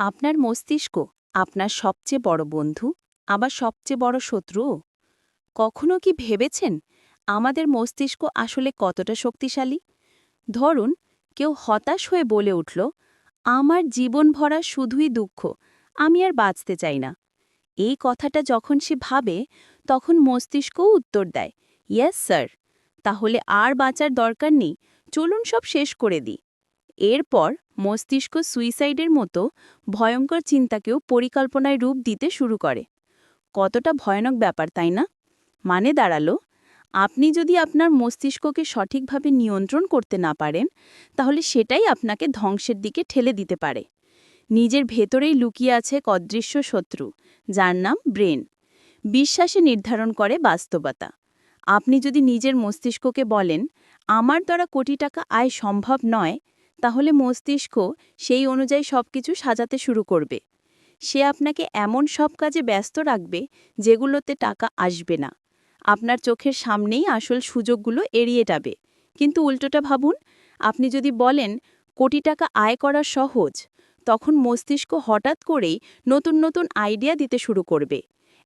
আপনার মস্তিষ্ক আপনার সবচেয়ে বড় বন্ধু, আবার সবচেয়ে বড় শত্রুও কখনো কি ভেবেছেন আমাদের মস্তিষ্ক আসলে কতটা শক্তিশালী? ধরুন, কেউ হতাশ হয়ে বলে উঠল, আমার জীবন ভরা শুধুই দুঃখ, আমি আর বাঁচতে চাই না। এই কথাটা যখন সে ভাবে, তখন মস্তিষ্কও উত্তর দেয় ইয়েস স্যার তাহলে আর বাঁচার দরকার নেই, চলুন সব শেষ করে দিই। এরপর মস্তিষ্ক সুইসাইডের মতো ভয়ঙ্কর চিন্তাকেও পরিকল্পনায় রূপ দিতে শুরু করে। কতটা ভয়ানক ব্যাপার, তাই না? মানে দাঁড়াল, আপনি যদি আপনার মস্তিষ্ককে সঠিকভাবে নিয়ন্ত্রণ করতে না পারেন, তাহলে সেটাই আপনাকে ধ্বংসের দিকে ঠেলে দিতে পারে। নিজের ভেতরেই লুকিয়ে আছে এক অদৃশ্য শত্রু, যার নাম ব্রেন। বিশ্বাসে নির্ধারণ করে বাস্তবতা। আপনি যদি নিজের মস্তিষ্ককে বলেন, আমার দ্বারা কোটি টাকা আয় সম্ভব নয় তাহলে মস্তিষ্ক সেই অনুযায়ী সবকিছু সাজাতে শুরু করবে। সে আপনাকে এমন সব কাজে ব্যস্ত রাখবে যেগুলোতে টাকা আসবে না। আপনার চোখের সামনেই আসল সুযোগগুলো এড়িয়ে যাবে। কিন্তু উল্টোটা ভাবুন, আপনি যদি বলেন, কোটি টাকা আয় করা সহজ তখন মস্তিষ্ক হঠাৎ করেই নতুন নতুন আইডিয়া দিতে শুরু করবে।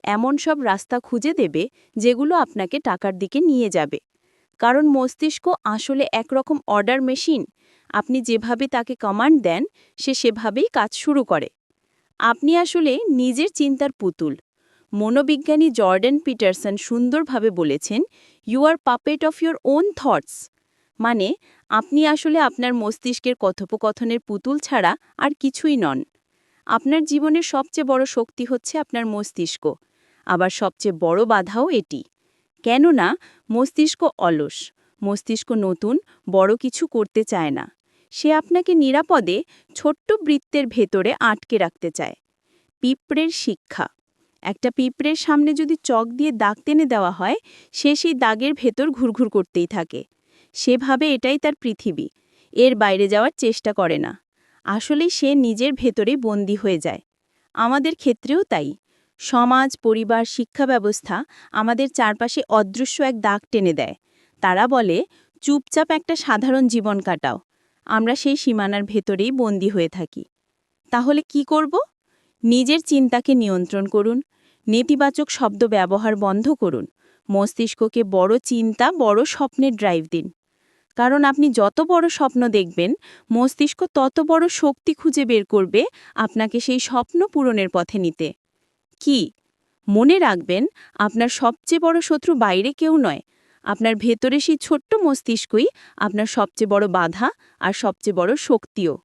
এমন সব রাস্তা খুঁজে দেবে যেগুলো আপনাকে টাকার দিকে নিয়ে যাবে। কারণ মস্তিষ্ক আসলে একরকম অর্ডার মেশিন আপনি যেভাবে তাকে কমান্ড দেন, সে সেভাবেই কাজ শুরু করে। আপনি আসলে নিজের চিন্তার পুতুল। মনোবিজ্ঞানী জর্ডেন পিটারসন সুন্দরভাবে বলেছেন you are puppet of your own thoughts মানে আপনি আসলে আপনার মস্তিষ্কের কথোপকথনের পুতুল ছাড়া আর কিছুই নন। আপনার জীবনের সবচেয়ে বড় শক্তি হচ্ছে আপনার মস্তিষ্ক। আবার সবচেয়ে বড় বাধাও এটি। কেননা মস্তিষ্ক অলস, মস্তিষ্ক নতুন, বড় কিছু করতে চায় না। সে আপনাকে নিরাপদে ছোট্ট বৃত্তের ভেতরে আটকে রাখতে চায়। পিঁপড়ের শিক্ষা। একটা পিঁপড়ের সামনে যদি চক দিয়ে দাগ টেনে দেওয়া হয়, সে সেই দাগের ভেতর ঘুরঘুর করতেই থাকে। সেভাবে এটাই তার পৃথিবী। এর বাইরে যাওয়ার চেষ্টা করে না। আসলেই সে নিজের ভেতরেই বন্দী হয়ে যায়। আমাদের ক্ষেত্রেও তাই। সমাজ, পরিবার, শিক্ষা ব্যবস্থা আমাদের চারপাশে অদৃশ্য এক দাগ টেনে দেয়। তারা বলে, চুপচাপ একটা সাধারণ জীবন কাটাও। আমরা সেই সীমানার ভেতরেই বন্দী হয়ে থাকি। তাহলে কি করব? নিজের চিন্তাকে নিয়ন্ত্রণ করুন। নেতিবাচক শব্দ ব্যবহার বন্ধ করুন। মস্তিষ্ককে বড় চিন্তা, বড় স্বপ্নের ড্রাইভ দিন। কারণ আপনি যত বড় স্বপ্ন দেখবেন, মস্তিষ্ক তত বড় শক্তি খুঁজে বের করবে আপনাকে সেই স্বপ্ন পূরণের পথে নিতে। কি? মনে রাখবেন, আপনার সবচেয়ে বড় শত্রু বাইরে কেউ নয়। আপনার ভেতরে সেই ছোট্ট মস্তিষ্কই আপনার সবচেয়ে বড় বাধা আর সবচেয়ে বড় শক্তিও।